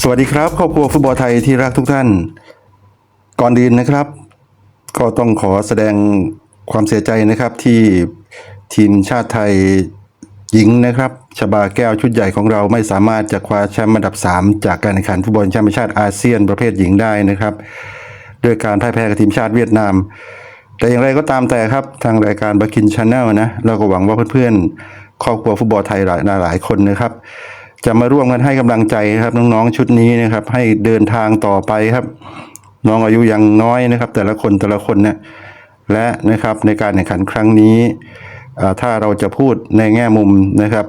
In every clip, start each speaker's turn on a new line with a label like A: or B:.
A: สวัสดีครับครอบครัวฟุตบอลไทยที่รักทุกท่าน ก่อนอื่นนะครับ ก็ต้องขอแสดงความเสียใจนะครับที่ทีมชาติไทยหญิงนะครับชบาแก้วชุดใหญ่ของเราไม่สามารถจะคว้าแชมป์อันดับ 3 จากการแข่งขันฟุตบอลแชมป์ชาติอาเซียนประเภทหญิงได้นะครับด้วยการพ่ายแพ้กับทีมชาติเวียดนาม แต่อย่างไรก็ตามแต่ครับทางรายการบักินชาแนลนะเราก็หวังว่าเพื่อนๆครอบครัวฟุตบอลไทยหลายหลายคนนะครับ จะมาร่วมกันให้กำลังใจครับน้องๆชุดนี้นะครับ ให้เดินทางต่อไปครับ น้องอายุยังน้อยนะครับ แต่ละคนแต่ละคนเนี่ยและนะครับในการแข่งขันครั้งนี้ถ้าเราจะพูดในแง่มุมนะครับ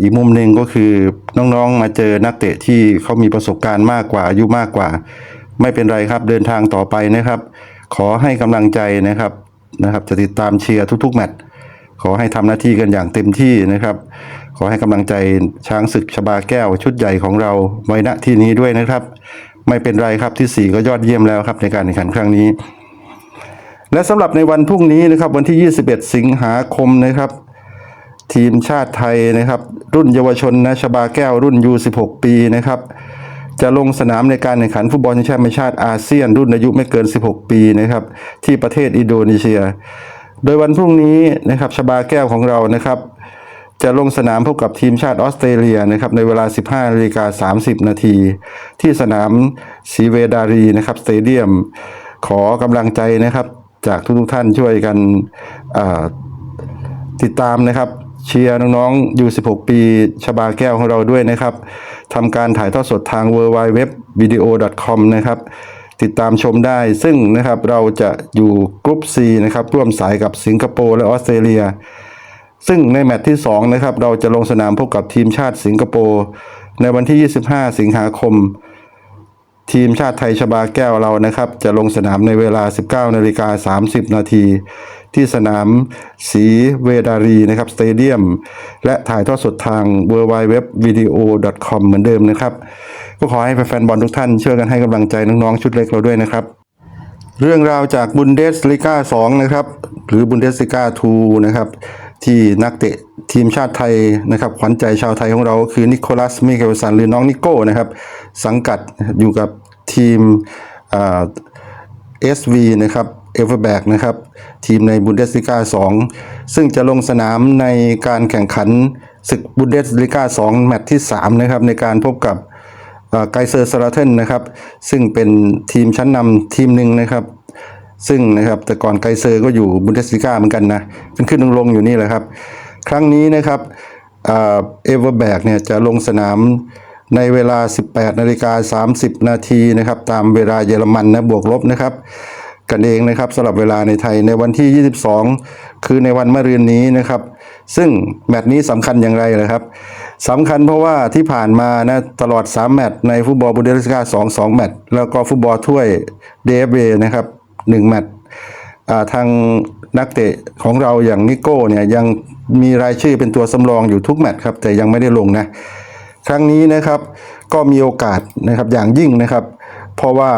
A: อีกมุมหนึ่งก็คือน้องๆมาเจอนักเตะที่เขามีประสบการณ์มากกว่าอายุมากกว่า ไม่เป็นไรครับเดินทางต่อไปนะครับ ขอให้กำลังใจนะครับนะครับ จะติดตามเชียร์ทุกๆแมตช์ขอให้ทำหน้าที่กันอย่างเต็มที่นะครับ ขอให้กำลังใจช้างศึกชบาแก้วชุดใหญ่ของเราไว้ณที่นี้ด้วยนะครับ ไม่เป็นไรครับที่ 4 ก็ยอดเยี่ยมแล้วครับในการแข่งขันครั้งนี้ และสำหรับในวันพรุ่งนี้นะครับวันที่ 21 สิงหาคมนะครับ ทีมชาติไทยนะครับ รุ่นเยาวชนนะชบาแก้วรุ่น U16 ปีนะครับจะลงสนามในการแข่งขันฟุตบอลชิงแชมป์ชาติอาเซียน รุ่นอายุไม่เกิน 16 ปีนะครับ ที่ประเทศอินโดนีเซีย โดยวันพรุ่งนี้นะครับชบาแก้วของเรานะครับ จะลงสนามพบกับทีมชาติออสเตรเลียนะครับในเวลา 15นาฬิกา30 นาที ที่สนามสีเวดารีนะครับสเตเดียม ขอกำลังใจนะครับ จากทุกๆท่านช่วยกันติดตามนะครับ เชียร์น้องๆ U16 ปีชบาแก้วของเราด้วยนะครับทำการถ่ายทอดสดทาง w w w v i d e o com นะครับติดตามชมได้ซึ่งนะครับเราจะอยู่กรุ๊ป C นะครับร่วมสายกับสิงคโปร์และออสเตรเลีย ซึ่งในแมตช์ที่2นะครับเราจะลงสนามพบกับทีมชาติสิงคโปร์ในวันที่ 25 สิงหาคม ทีมชาติไทยชบาแก้วเรานะครับ จะลงสนามในเวลา 19นาฬิกา30 นาทีที่สนามสีเวดารีนะครับสเตเดียมและถ่ายทอดสดทาง w w w v i d e o com เหมือนเดิมนะครับ ก็ขอให้แฟนบอลทุกท่านช่วยกันให้กำลังใจน้องๆ ชุดเล็กเราด้วยนะครับ เรื่องราวจากบุนเดสลิก้า2นะครับ หรือบุนเดสลิก้า2นะครับ ที่นักเตะทีมชาติไทยนะครับขวัญใจชาวไทยของเราคือนิโคลัสมิเกลสันหรือน้องนิโก้นะครับ สังกัดอยู่กับทีมเอ่า SV นะครับเอเวอร์แบกนะครับ ทีมในบุนเดสลิก้า2 ซึ่งจะลงสนามในการแข่งขันศึกบุนเดสลิก้า2 แมตช์ที่ 3 นะครับ ในการพบกับไกเซอร์สราเทนนะครับ ซึ่งเป็นทีมชั้นนำทีมหนึ่งนะครับ ซึ่งนะครับแต่ก่อนไกเซอร์ก็อยู่บุนเดสลิก้าเหมือนกันนะขึ้นขึ้นลงลงอยู่นี่แหละครับ ครั้งนี้นะครับเอเวอร์แบกเนี่ยจะลงสนามในเวลา 18นาฬิกา30 นาทีนะครับ ตามเวลาเยอรมันนะบวกลบนะครับ กันเองนะครับสำหรับเวลาในไทยในวันที่ 22 คือในวันมะรืนนี้นะครับ ซึ่งแมตช์นี้สำคัญอย่างไรนะครับสำคัญเพราะว่าที่ผ่านมานะตลอด 3 แมตช์ในฟุตบอลบุนเดสลิก้า2 2 แมตช์แล้วก็ฟุตบอลถ้วยเดฟเนะครับ 1แมตช์ทางนักเตะของเราอย่างนิโก้เนี่ยยังมีรายชื่อเป็นตัวสำรองอยู่ทุกแมตช์ครับ แต่ยังไม่ได้ลงนะ ครั้งนี้นะครับก็มีโอกาสนะครับอย่างยิ่งนะครับ เพราะว่า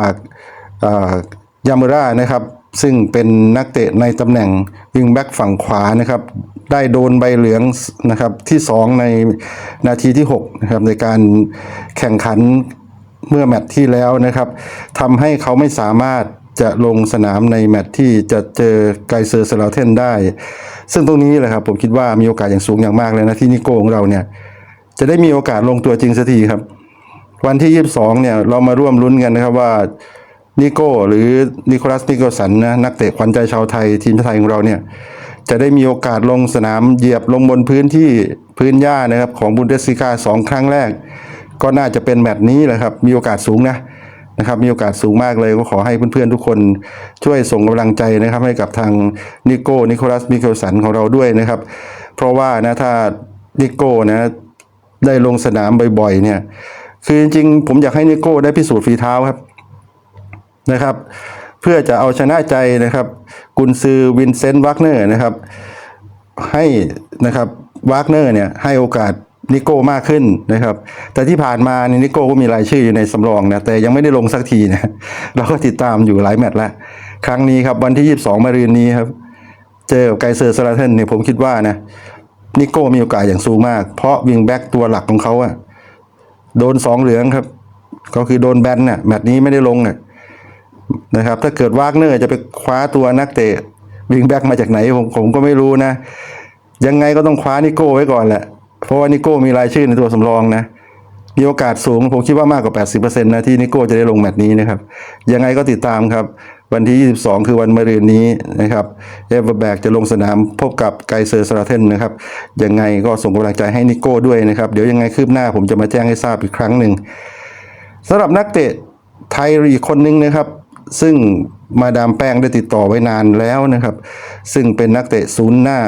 A: ยามุรานะครับซึ่งเป็นนักเตะในตำแหน่งวิงแบ็กฝั่งขวานะครับได้โดนใบเหลืองนะครับที่ 2 ในนาทีที่6นะครับในการแข่งขันเมื่อแมตช์ที่แล้วนะครับทำให้เขาไม่สามารถ จะลงสนามในแมตช์ที่จะเจอไกเซอร์สลาเทนได้ ซึ่งตรงนี้แหละครับผมคิดว่ามีโอกาสอย่างสูงอย่างมากเลยนะที่นิโก้ของเราเนี่ยจะได้มีโอกาสลงตัวจริงสักทีครับ วันที่ 22 เนี่ยเรามาร่วมลุ้นกันนะครับว่านิโก้หรือนิโคลัสนิโกสันนะนักเตะขวัญใจชาวไทยทีมชาติไทยของเราเนี่ยจะได้มีโอกาสลงสนามเหยียบลงบนพื้นที่พื้นหญ้านะครับของบุนเดสลิก้าสองครั้งแรก ก็น่าจะเป็นแมตช์นี้แหละครับมีโอกาสสูงนะ นะครับมีโอกาสสูงมากเลยก็ขอให้เพื่อนๆทุกคนช่วยส่งกำลังใจนะครับ ให้กับทางนิโก้นิโคลัสมิเคลสันของเราด้วยนะครับ เพราะว่านะถ้านิโก้นะได้ลงสนามบ่อยๆเนี่ย คือจริงๆผมอยากให้นิโก้ได้พิสูจน์ฝีเท้าครับนะครับ เพื่อจะเอาชนะใจนะครับ กุนซือวินเซนต์วักเนอร์นะครับ ให้นะครับวากเนอร์เนี่ยให้โอกาส นิโก้มากขึ้นนะครับ แต่ที่ผ่านมานี่นิโก้ก็มีรายชื่ออยู่ในสำรองนะแต่ยังไม่ได้ลงสักทีนะเราก็ติดตามอยู่หลายแมตช์แล้วครั้งนี้ครับวันที่ 22 มารืนนี้ครับ เจอกับไกเซอร์สลาเทนเนี่ยผมคิดว่านะนิโก้มีโอกาสอย่างสูงมาก เพราะวิงแบ็กตัวหลักของเขาอะโดนสองเหลืองครับ ก็คือโดนแบนน่ะแมตช์นี้ไม่ได้ลงน่ะนะครับ ถ้าเกิดวากเนอร์จะไปคว้าตัวนักเตะวิงแบ็กมาจากไหนผมผมก็ไม่รู้นะ ยังไงก็ต้องคว้านิโก้ไว้ก่อนแหละ เพราะว่านิโก้มีรายชื่อในตัวสำรองนะมีโอกาสสูงผมคิดว่ามากกว่า 80%นะที่นิโก้จะได้ลงแมตช์นี้นะครับ ยังไงก็ติดตามครับ วันที่ 22 คือวันมะรืนนี้นะครับเอเวอร์แบกจะลงสนามพบกับไกเซอร์สราเทนนะครับ ยังไงก็ส่งกำลังใจให้นิโก้ด้วยนะครับ เดี๋ยวยังไงคืบหน้าผมจะมาแจ้งให้ทราบอีกครั้งหนึ่งสำหรับนักเตะไทยอีกคนนึงนะครับ ซึ่งมาดามแป้งได้ติดต่อไว้นานแล้วนะครับ ซึ่งเป็นนักเตะศูนย์หน้า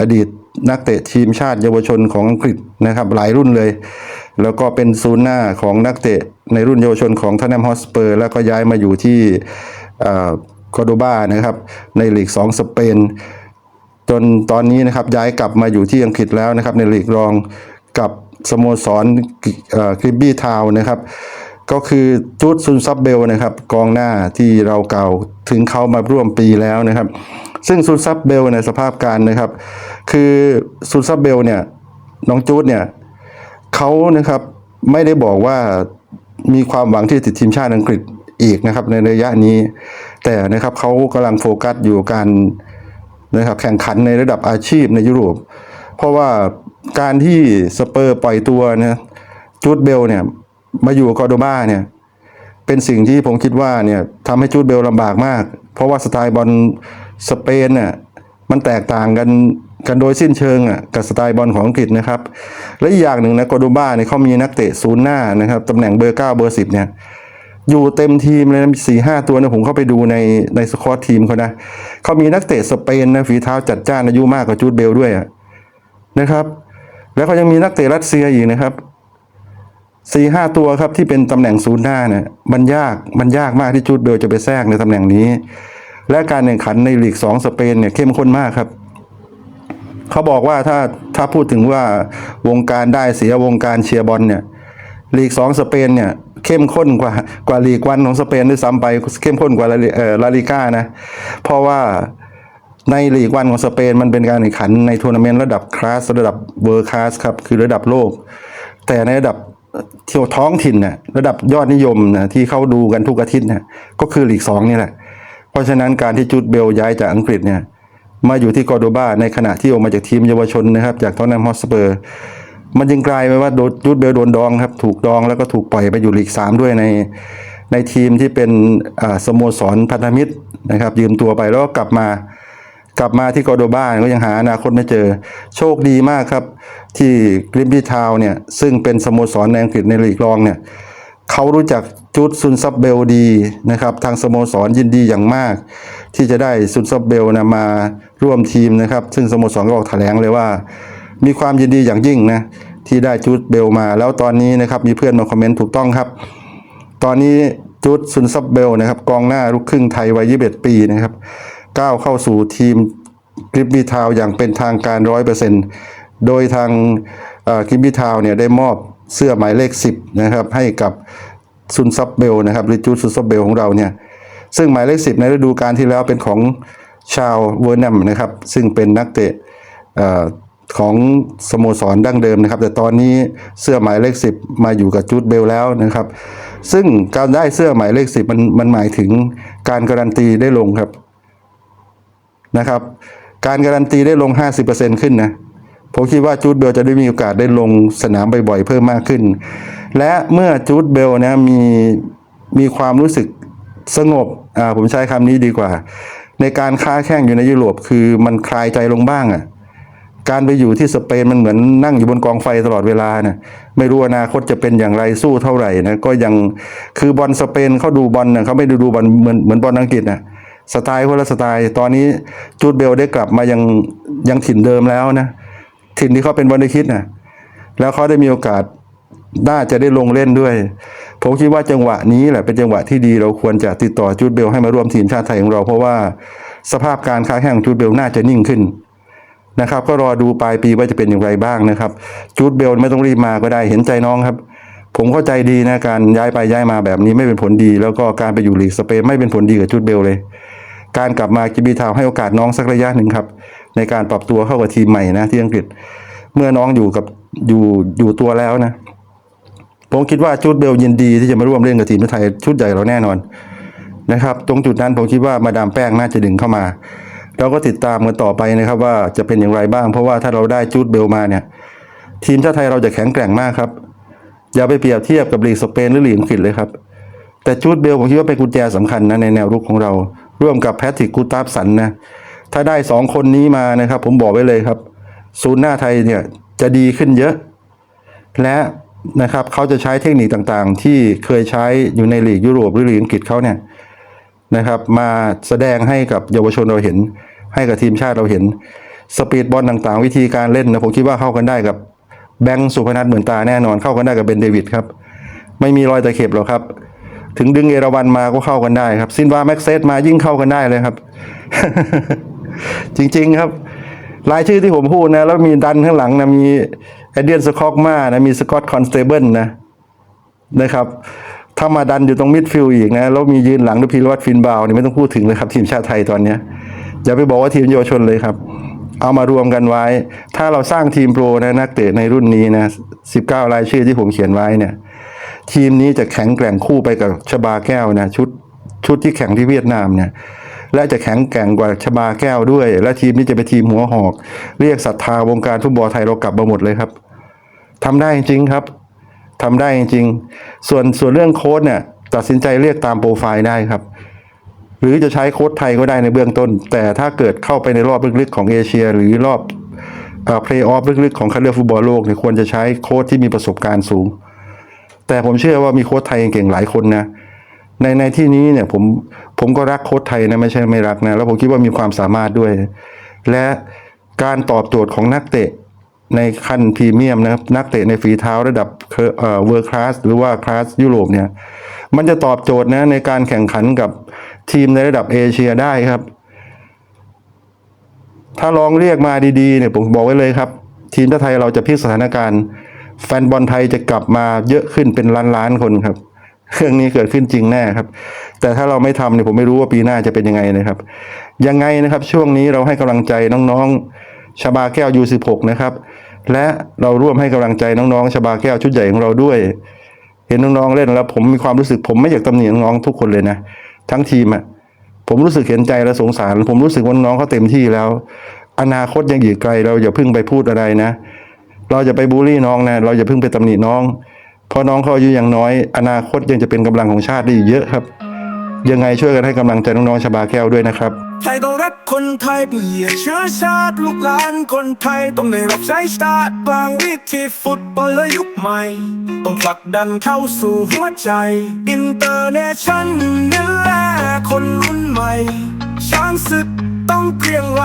A: อดีต นักเตะทีมชาติเยาวชนของอังกฤษนะครับหลายรุ่นเลย แล้วก็เป็นศูนย์หน้าของนักเตะในรุ่นเยาวชนของทอนแนมฮอสเปอร์ แล้วก็ย้ายมาอยู่ที่คอโดบานะครับในลีก 2 สเปน จนตอนนี้นะครับย้ายกลับมาอยู่ที่อังกฤษแล้วนะครับในลีกรองกับสโมสรคริบบี้ทาวนะครับก็คือจูดซุนซับเบลนะครับกองหน้าที่เราเก่าถึงเขามาร่วมปีแล้วนะครับ ซึ่งซุนซับเบลในสภาพการนะครับ คือซุนซับเบลเนี่ยน้องจูดเนี่ยเขานะครับไม่ได้บอกว่ามีความหวังที่จะติดทีมชาติอังกฤษอีกนะครับในระยะนี้ แต่นะครับเขากำลังโฟกัสอยู่การนะครับแข่งขันในระดับอาชีพในยุโรป เพราะว่าการที่สเปอร์ปล่อยตัวนะจูดเบลเนี่ยมาอยู่กอร์โดบาเนี่ยเป็นสิ่งที่ผมคิดว่าเนี่ยทำให้จูดเบลลำบากมาก เพราะว่าสไตล์บอลสเปนเนี่ยมันแตกต่างกัน กันโดยสิ้นเชิงอะกับสไตล์บอลของอังกฤษนะครับ และอีกอย่างหนึ่งนะกอร์โดบาเนี่ยเขามีนักเตะศูนย์หน้านะครับตำแหน่งเบอร์เก้าเบอร์สิบเนี่ยอยู่เต็มทีมเลยนะสี่ห้าตัวนะผมเข้าไปดูในในสคอตทีมเขานะเขามีนักเตะสเปนนะฝีเท้าจัดจ้านอายุมากกว่าจูดเบลด้วยอะนะครับ แล้วก็ยังมีนักเตะรัสเซียอีกนะครับสี่ห้าตัวครับที่เป็นตำแหน่งศูนย์หน้าเนี่ยมันยากมันยากมากที่จูดเบลจะไปแทรกในตำแหน่งนี้ และการแข่งขันในลีกสองสเปนเนี่ยเข้มข้นมากครับ เขาบอกว่าถ้าถ้าพูดถึงว่าวงการได้เสียวงการเชียร์บอลเนี่ยลีกสองสเปนเนี่ยเข้มข้นกว่ากว่าลีกวันของสเปนด้วยซ้ำไปเข้มข้นกว่าลาลิก้านะ เพราะว่าในลีกวันของสเปนมันเป็นการแข่งขันในทัวร์นาเมนต์ระดับคลาสระดับเวอร์คลาสครับคือระดับโลก แต่ในระดับเที่ยวท้องถิ่นน่ะระดับยอดนิยมนะที่เขาดูกันทุกอาทิตย์น่ะก็คือลีกสองนี่แหละ เพราะฉะนั้นการที่จูดเบลย้ายจากอังกฤษเนี่ย มาอยู่ที่กอร์โดบาในขณะที่ออกมาจากทีมเยาวชนนะครับ จากทอนแนมฮอสเปอร์ มันยังกลายไปว่าโดนจูดเบลโดนดองครับ ถูกดองแล้วก็ถูกปล่อยไปอยู่ลีกสามด้วยในในทีมที่เป็นสโมสรพันธมิตรนะครับ ยืมตัวไปแล้วก็กลับมากลับมาที่กอร์โดบาก็ยังหาอนาคตไม่เจอ โชคดีมากครับ ที่กริมบี้ทาวเนี่ยซึ่งเป็นสโมสรในอังกฤษในลีกรองเนี่ยเขารู้จัก จูดซุนซับเบลดีนะครับ ทางสโมสรยินดีอย่างมาก ที่จะได้ซุนซับเบลนะมาร่วมทีมนะครับ ซึ่งสโมสรก็ออกแถลงเลยว่า มีความยินดีอย่างยิ่งนะที่ได้จูดเบลมา แล้วตอนนี้นะครับมีเพื่อนมาคอมเมนต์ถูกต้องครับ ตอนนี้จูดซุนซับเบลนะครับกองหน้าลูกครึ่งไทยวัย 21 ปีนะครับก้าวเข้าสู่ทีมกริปบีทาวอย่างเป็นทางการร้อยเปอร์เซ็นต์โดยทางกริปบีทาวเนี่ยได้มอบเสื้อหมายเลข 10 นะครับ ให้กับ ซุนซับเบลนะครับหรือจูดซุนซับเบลของเราเนี่ยซึ่งหมายเลข10ในฤดูกาลที่แล้วเป็นของชาวเวอร์นัมนะครับ ซึ่งเป็นนักเตะของสโมสรดั้งเดิมนะครับ แต่ตอนนี้เสื้อหมายเลข10มาอยู่กับจูดเบลแล้วนะครับ ซึ่งการได้เสื้อหมายเลข10มันมันหมายถึงการการันตีได้ลงครับนะครับ การการันตีได้ลง 50%ขึ้นนะผมคิดว่าจูดเบลจะได้มีโอกาสได้ลงสนามบ่อยๆเพิ่มมากขึ้น และเมื่อจูดเบลนะมีมีความรู้สึกสงบอ่าผมใช้คำนี้ดีกว่า ในการค้าแข่งอยู่ในยุโรปคือมันคลายใจลงบ้างอะการไปอยู่ที่สเปนมันเหมือนนั่งอยู่บนกองไฟตลอดเวลานะไม่รู้อนาคตจะเป็นอย่างไรสู้เท่าไหร่นะก็ยังคือบอลสเปนเขาดูบอลนะเขาไม่ด้ดูบอลเหมือนเหมือนบอลอังกฤษนะสไตล์คนละสไตล์ ตอนนี้จูดเบลได้กลับมายังยังถิ่นเดิมแล้วนะถิ่นที่เขาเป็นวันคิดนะแล้วเขาได้มีโอกาส น่าจะได้ลงเล่นด้วย ผมคิดว่าจังหวะนี้แหละเป็นจังหวะที่ดีเราควรจะติดต่อจูดเบลให้มาร่วมทีมชาติไทยของเรา เพราะว่าสภาพการค้าแข่งของจูดเบลน่าจะนิ่งขึ้นนะครับ ก็รอดูปลายปีว่าจะเป็นอย่างไรบ้างนะครับจูดเบลไม่ต้องรีบมาก็ได้เห็นใจน้องครับ ผมเข้าใจดีนะการย้ายไปย้ายมาแบบนี้ไม่เป็นผลดี แล้วก็การไปอยู่ลีกสเปนไม่เป็นผลดีกับจูดเบลเลย การกลับมากิบีทาวให้โอกาสน้องสักระยะหนึ่งครับ ในการปรับตัวเข้ากับทีมใหม่นะที่อังกฤษ เมื่อน้องอยู่กับอยู่อยู่ตัวแล้วนะ ผมคิดว่าจูดเบลยินดีที่จะมาร่วมเล่นกับทีมไทยชุดใหญ่เราแน่นอนนะครับ ตรงจุดนั้นผมคิดว่ามาดามแป้งน่าจะดึงเข้ามา เราก็ติดตามกันต่อไปนะครับว่าจะเป็นอย่างไรบ้าง เพราะว่าถ้าเราได้จูดเบลมาเนี่ย ทีมชาติไทยเราจะแข็งแกร่งมากครับ อย่าไปเปรียบเทียบกับลีกสเปนหรือลีกอังกฤษเลยครับ แต่จูดเบลผมคิดว่าเป็นกุญแจสำคัญนะในแนวรุกของเรา ร่วมกับแพทริกกูตาฟสันนะถ้าได้สองคนนี้มานะครับ ผมบอกไว้เลยครับ ศูนย์หน้าไทยเนี่ยจะดีขึ้นเยอะ และ นะครับเขาจะใช้เทคนิคต่างๆ ที่เคยใช้อยู่ในลีกยุโรปหรือลีกอังกฤษเขาเนี่ยนะครับ มาแสดงให้กับเยาวชนเราเห็น ให้กับทีมชาติเราเห็น สปีดบอลต่างๆ วิธีการเล่นนะผมคิดว่าเข้ากันได้กับแบงค์สุพนัทเหมือนตาแน่นอนเข้ากันได้กับเบนเดวิดครับ ไม่มีรอยตะเข็บหรอกครับ ถึงดึงเอราวันมาก็เข้ากันได้ครับซินวาแม็กเซสมายิ่งเข้ากันได้เลยครับ จริงๆครับ รายชื่อที่ผมพูดนะ แล้วมีดันข้างหลังนะ มีเอเดียนสคอกมานะ มีสกอตคอนสเตเบิลนะนะครับถ้ามาดันอยู่ตรงมิดฟิลด์อีกนะ แล้วมียืนหลังด้วยพีรวัตรฟินบาวนี่ไม่ต้องพูดถึงเลยครับ ทีมชาติไทยตอนเนี้ยอย่าไปบอกว่าทีมเยาวชนเลยครับ เอามารวมกันไว้ ถ้าเราสร้างทีมโปรนะนักเตะในรุ่นนี้นะ19 รายชื่อที่ผมเขียนไว้เนี่ย ทีมนี้จะแข็งแกร่งคู่ไปกับชบาแก้วนะ ชุดชุดที่แข่งที่เวียดนามเนี่ย และจะแข็งแกร่งกว่าชบาแก้วด้วย และทีมนี้จะเป็นทีมหัวหอก เรียกศรัทธาวงการฟุตบอลไทยเรากลับมาหมดเลยครับทำได้จริงครับทำได้จริง ส่วนส่วนเรื่องโค้ดเนี่ยตัดสินใจเรียกตามโปรไฟล์ได้ครับ หรือจะใช้โค้ดไทยก็ได้ในเบื้องต้น แต่ถ้าเกิดเข้าไปในรอบลึกๆของเอเชีย หรือรอบเพลย์ออฟลึกๆของคัดเลือกฟุตบอลโลกเนี่ยควรจะใช้โค้ดที่มีประสบการณ์สูง แต่ผมเชื่อว่ามีโค้ชไทยเก่งหลายคนนะในในที่นี้เนี่ยผม ผมก็รักโค้ชไทยนะไม่ใช่ไม่รักนะแล้วผมคิดว่ามีความสามารถด้วย และการตอบโจทย์ของนักเตะในขั้นพรีเมียมนะครับนักเตะในฝีเท้าระดับเอ่อเวิร์คลาสหรือว่าคลาสยุโรปเนี่ยมันจะตอบโจทย์นะในการแข่งขันกับทีมในระดับเอเชียได้ครับ ถ้าลองเรียกมาดีๆเนี่ยผมบอกไว้เลยครับ ทีมชาติไทยเราจะพลิกสถานการณ์ แฟนบอลไทยจะกลับมาเยอะขึ้นเป็นล้านๆคนครับ เรื่องนี้เกิดขึ้นจริงแน่ครับ แต่ถ้าเราไม่ทำเนี่ยผมไม่รู้ว่าปีหน้าจะเป็นยังไงนะครับ ยังไงนะครับ ช่วงนี้เราให้กำลังใจน้องๆชบาแก้ว U16 นะครับ และเราร่วมให้กำลังใจน้องๆชบาแก้วชุดใหญ่ของเราด้วย เห็นน้องๆเล่นแล้ว ผมมีความรู้สึกผมไม่อยากตำหนิน้องๆทุกคนเลยนะทั้งทีมอะผมรู้สึกเห็นใจและสงสาร ผมรู้สึกว่าน้องเขาเต็มที่แล้ว อนาคตยังอีกไกล เราอย่าเพิ่งไปพูดอะไรนะ เราจะไปบูลลี่น้องนะเราอย่าเพิ่งไปตำหนิน้อง เพราะน้องเขาอายุยังน้อย อนาคตยังจะเป็นกำลังของชาติได้อีกเยอะครับ ยังไงช่วยกันให้กำลังใจน้องๆชบาแก้วด้วยนะครับ
B: ไทยต้องรักคนไทยเปลี่ยนเชื้อชาติลูกหลานคนไทยต้องได้รับใช้ชาติบางวิธีฟุตบอลและยุคใหม่ ต้องผลักดันเข้าสู่หัวใจ อินเตอร์เนชั่นนี่แหละคนรุ่นใหม่ ช้างศึกต้องเกรียงไกร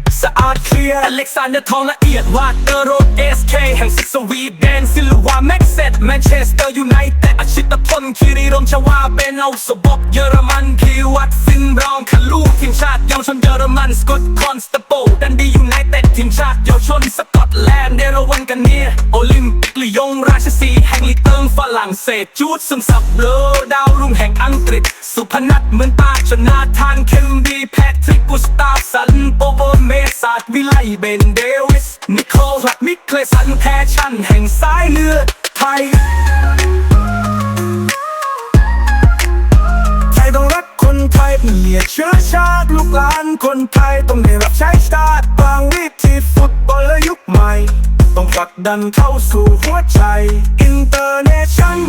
B: สะอาดเคลียร์อเล็กซานเดอร์ทองละเอียดวาดเตอร์โรดเอสเคแห่งศึกสวีเดนซิลวาแม็กเซตแมนเชสเตอร์ยูไนเต็ดอาชิตพลคิริรมชวาเป็นเอาสบอกเยอรมันคีวัดฟินบรองคาลูทีมชาติเยาวชนเยอรมันสกอตคอนสเตโปดันดียูไนเต็ดทีมชาติเยาวชนสกอตแลนด์เดรวันกันเนียโอลิมปิกลียงราชสีแห่งลีเติงฝรั่งเศสจูดซึมซับโลดาวรุ่งแห่งอังกฤษ สุพนัทเหมือนตาชนาทานเคมดีแพทริกกุสตาฟสันโปโบเมศาสาดวิไลเบนเดวิส นิโคลลัดมิเคลสันแพชชั่นแห่งสายเลือดไทย ไทยต้องรักคนไทยเปลี่ยเชื้อชาติลูกหลานคนไทยต้องได้รับใช้ชาติบางวิธีฟุตบอลและยุคใหม่ ต้องผลักดันเข้าสู่หัวใจ อินเตอร์เนชั่น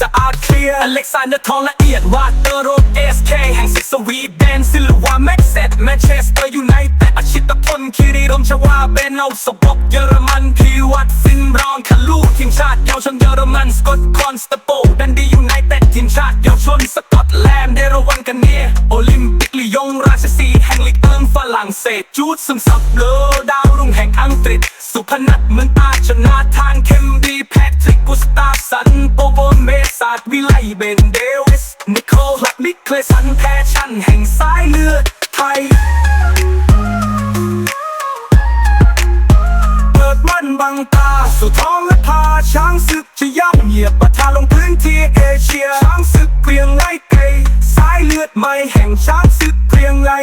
B: สะอาดเคลียร์อเล็กซานเดอร์ทองละเอียดวาเตอร์โรดเอสเคแห่งสิกสวีเดนซิลวาแม็กเซตแมนเชสเตอร์ยูไนเต็ดอาชิตพลคิริรมชวาเบนเอาสปอกเยอรมันพีวัตฟินรอนคาลูทีมชาติเยาวชนเยอรมันสกอตคอนสตโปดันดียูไนเต็ดทีมชาติเยาวชนสกอตแลนด์เดรวันกันเนียโอลิมปิกลียงราชสีแห่งลีก รั่งเศสจูดซึมซับเลอดาวรุ่งแห่งอังกฤษ สุพนัทเมืองตาชนะทานเคมดีแพทริกกุสตาสันโปโบเมสาดวิไลเบนเดวิสนิโคลลักลิเคลสันแพชั่นแห่งสายเลือดไทยเปิดมันบังตาสู่ท้องและพาช้างศึกจะย่ำเหยียบประทาลงพื้นที่เอเชียช้างศึกเกรียงไล่เกสายเลือดใหม่แห่งช้างศึกเกรียงไล่